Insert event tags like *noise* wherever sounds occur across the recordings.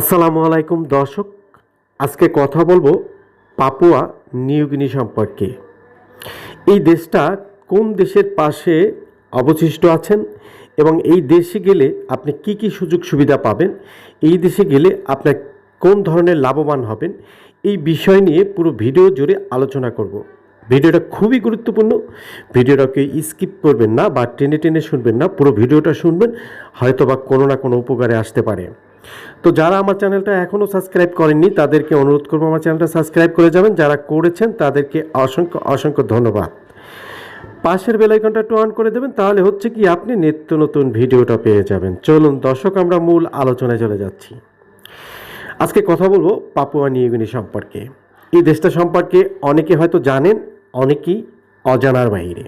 আসসালামু আলাইকুম, দর্শক। আজকে কথা বলব পাপুয়া নিউগিনি সম্পর্কে। এই দেশটা কোন দেশের পাশে অবশিষ্ট আছেন এবং এই দেশে গেলে আপনি কি কি সুযোগ সুবিধা পাবেন? এই দেশে গেলে আপনার কোন ধরনের লাভবান হবেন? এই বিষয় নিয়ে পুরো ভিডিও জুড়ে আলোচনা করব। ভিডিওটা খুবই গুরুত্বপূর্ণ। ভিডিওটাকে স্কিপ করবেন না বা টেনে টেনে শুনবেন না। পুরো ভিডিওটা শুনবেন হয়তো বা কোনো না কোনো উপকারে আসতে পারে। তো যারা আমার চ্যানেলটা এখনও সাবস্ক্রাইব করেননি, তাদেরকে অনুরোধ করব আমার চ্যানেলটা সাবস্ক্রাইব করে যাবেন। যারা করেছেন, তাদেরকে অসংখ্য অসংখ্য ধন্যবাদ। পাশের বেলাইকনটা একটু অন করে দেবেন, তাহলে হচ্ছে কি আপনি নিত্য নতুন ভিডিওটা পেয়ে যাবেন। চলুন দর্শক, আমরা মূল আলোচনায় চলে যাচ্ছি। আজকে কথা বলব পাপুয়া নিউগিনি সম্পর্কে। এই দেশটা সম্পর্কে অনেকে হয়তো জানেন, অনেকেই অজানার বাইরে।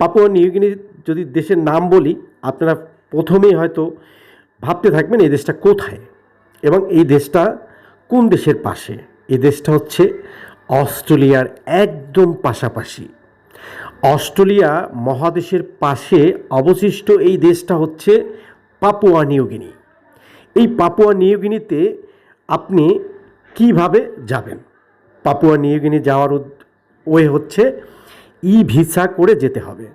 পাপুয়া নিউগিনি যদি দেশের নাম বলি, আপনারা প্রথমেই হয়তো ভাবতে থাকবেন এই দেশটা কোথায় এবং এই দেশটা কোন দেশের পাশে? এই দেশটা হচ্ছে অস্ট্রেলিয়ার একদম পাশাপাশি। অস্ট্রেলিয়া মহাদেশের পাশে অবশিষ্ট এই দেশটা হচ্ছে পাপুয়া নিউগিনি এই পাপুয়া নিউগিনিতে আপনি কীভাবে যাবেন? পাপুয়া নিউগিনি যাওয়ার ওয়ে হচ্ছে ই ভিসা করে যেতে হবে।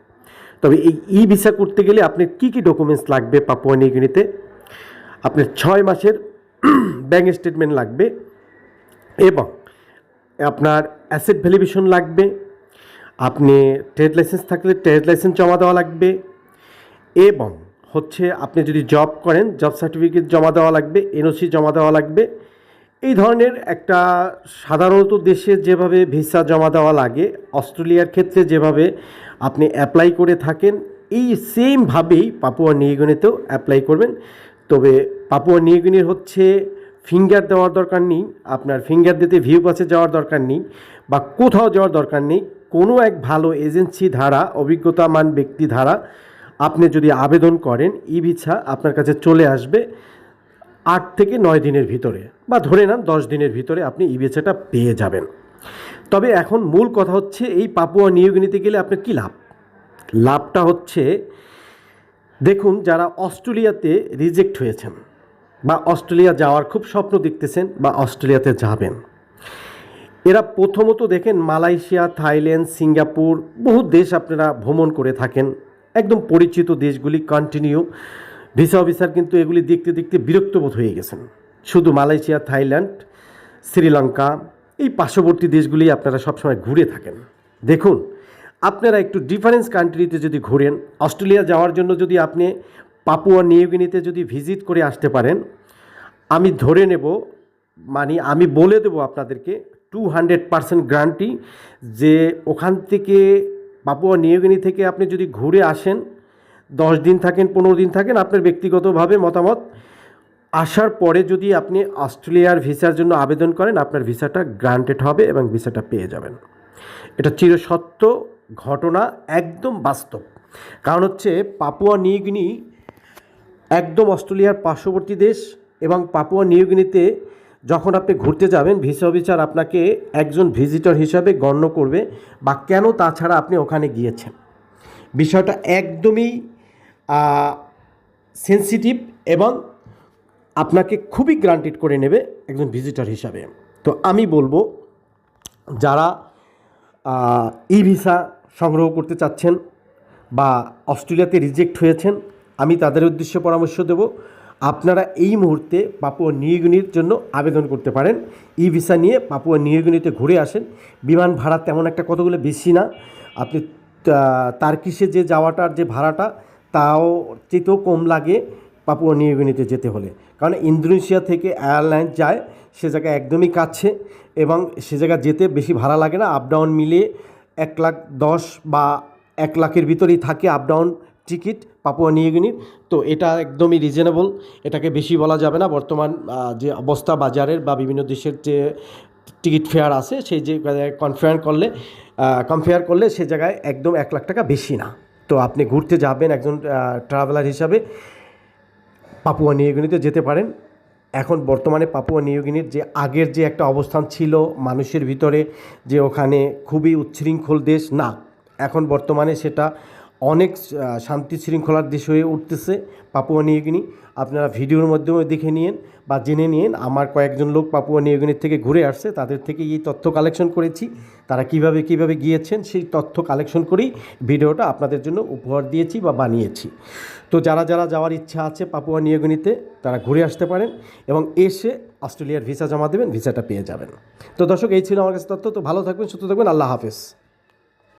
তবে এই ই ভিসা করতে গেলে আপনার কী কী ডকুমেন্টস লাগবে পাপুয়া নিউগিনিতে আপনার ছয় মাসের *clears throat* ব্যাঙ্ক স্টেটমেন্ট লাগবে এবং আপনার অ্যাসেট ভ্যালুয়েশন লাগবে, আপনি ট্রেড লাইসেন্স থাকলে ট্রেড লাইসেন্স জমা দেওয়া লাগবে এবং হচ্ছে আপনি যদি জব করেন জব সার্টিফিকেট জমা দেওয়া লাগবে এনওসি জমা দেওয়া লাগবে। এই ধরনের একটা সাধারণত দেশে যেভাবে ভিসা জমা দেওয়া লাগে, অস্ট্রেলিয়ার ক্ষেত্রে যেভাবে আপনি অ্যাপ্লাই করে থাকেন, এই সেমভাবেই পাপুয়া নিউগিনিতেও অ্যাপ্লাই করবেন। তবে পাপুয়া নিউগিনির হচ্ছে ফিঙ্গার দেওয়ার দরকার নেই, আপনার ফিঙ্গার দিতে ভিউ পাসে যাওয়ার দরকার নেই, বা কোথাও যাওয়ার দরকার নেই, কোনো এক ভালো এজেন্সি ধারা, অভিজ্ঞতামান ব্যক্তি ধারা আপনি যদি আবেদন করেন ই ভিসা আপনার কাছে চলে আসবে আট থেকে নয় দিনের ভিতরে, বা ধরে নেন দশ দিনের ভিতরে আপনি ই ভিসাটা পেয়ে যাবেন। তবে এখন মূল কথা হচ্ছে এই পাপুয়া নিউগিনিতে গেলে আপনার কী লাভ? লাভটা হচ্ছে দেখুন যারা অস্ট্রেলিয়াতে রিজেক্ট হয়েছেন বা অস্ট্রেলিয়া যাওয়ার খুব স্বপ্ন দেখতেছেন বা অস্ট্রেলিয়াতে যাবেন। এরা প্রথমত দেখেন মালয়েশিয়া, থাইল্যান্ড, সিঙ্গাপুর, বহু দেশ আপনারা ভ্রমণ করে থাকেন। একদম পরিচিত দেশগুলি কন্টিনিউ ভিসা অফিসার কিন্তু এগুলি দেখতে দেখতে বিরক্তবোধ হয়ে গেছেন। শুধু মালয়েশিয়া, থাইল্যান্ড, শ্রীলঙ্কা, এই পার্শ্ববর্তী দেশগুলি আপনারা সবসময় ঘুরে থাকেন। দেখুন আপনারা একটু ডিফারেন্স কান্ট্রিতে যদি ঘুরেন, অস্ট্রেলিয়া যাওয়ার জন্য যদি আপনি পাপুয়া নিউগিনিতে যদি ভিজিট করে আসতে পারেন, আমি ধরে নেব মানে আমি বলে দেবো আপনাদেরকে টু হান্ড্রেড পারসেন্ট গ্যারান্টি যে ওখান থেকে পাপুয়া নিউগিনি থেকে আপনি যদি ঘুরে আসেন, দশ দিন থাকেন, পনেরো দিন থাকেন, আপনার ব্যক্তিগতভাবে মতামত, আসার পরে যদি আপনি অস্ট্রেলিয়ার ভিসার জন্য আবেদন করেন, আপনার ভিসাটা গ্রান্টেড হবে এবং ভিসাটা পেয়ে যাবেন। এটা চিরসত্য। ঘটনা একদম বাস্তব। কারণ হচ্ছে পাপুয়া নিউগিনি একদম অস্ট্রেলিয়ার পার্শ্ববর্তী দেশ এবং পাপুয়া নিউগিনিতে যখন আপনি ঘুরতে যাবেন, ভিসা অফিসার আপনাকে একজন ভিজিটর হিসাবে গণ্য করবে বা কেন তাছাড়া আপনি ওখানে গিয়েছেন। বিষয়টা একদমই সেন্সিটিভ এবং আপনাকে খুবই গ্রান্টেড করে নেবে একজন ভিজিটর হিসাবে। তো আমি বলব, যারা ই ভিসা সংগ্রহ করতে চাচ্ছেন বা অস্ট্রেলিয়াতে রিজেক্ট হয়েছেন, আমি তাদের উদ্দেশ্যে পরামর্শ দেব, আপনারা এই মুহূর্তে পাপুয়া নিউগিনির জন্য আবেদন করতে পারেন। ই ভিসা নিয়ে পাপুয়া নিউগিনিতে ঘুরে আসেন। বিমান ভাড়া তেমন একটা কতগুলো বেশি না। আপনি তার্কিসে যে যাওয়াটার যে ভাড়াটা, তাও চেতেও কম লাগে। পাপুয়া নিউগিনিতে যেতে হলে। কারণ ইন্দোনেশিয়া থেকে এয়ারলাইন যায়, সে জায়গায় একদমই কাছে এবং সে জায়গা যেতে বেশি ভাড়া লাগে না। আপ ডাউন এক লাখ দশ বা এক লাখের ভিতরেই থাকে আপ ডাউন টিকিট পাপুয়া নিউগিনির তো এটা একদমই রিজনেবল, এটাকে বেশি বলা যাবে না। বর্তমান যে অবস্থা বাজারের বা বিভিন্ন দেশের যে টিকিট ফেয়ার আছে, সেই যে কনফেয়ার করলে কম্পেয়ার করলে সে জায়গায় একদম এক লাখ টাকা বেশি না। তো আপনি ঘুরতে যাবেন একজন ট্রাভেলার হিসাবে। পাপুয়া নিউগিনিতে যেতে পারেন। এখন বর্তমানে পাপুয়া নিউগিনির যে আগের যে একটা অবস্থান ছিল মানুষের ভিতরে যে ওখানে খুবই উচ্ছৃঙ্খল দেশ, না। এখন বর্তমানে সেটা অনেক শান্তি শৃঙ্খলার দেশ হয়ে উঠতেছে পাপুয়া নিউগিনি আপনারা ভিডিওর মাধ্যমে দেখে নিন বা জেনে নিন আমার কয়েকজন লোক পাপুয়া নিউগিনি থেকে ঘুরে আসছে, তাদের থেকে এই তথ্য কালেকশন করেছি, তারা কীভাবে কীভাবে গিয়েছেন সেই তথ্য কালেকশন করেই ভিডিওটা আপনাদের জন্য উপহার দিয়েছি বা বানিয়েছি। তো যারা যারা যাওয়ার ইচ্ছা আছে পাপুয়া নিউগিনিতে তারা ঘুরে আসতে পারেন এবং এসে অস্ট্রেলিয়ার ভিসা জমা দেবেন, ভিসাটা পেয়ে যাবেন। তো দর্শক, এই ছিল আমার কাছে তথ্য, তো ভালো থাকবেন, সুস্থ থাকবেন, আল্লাহ হাফেজ।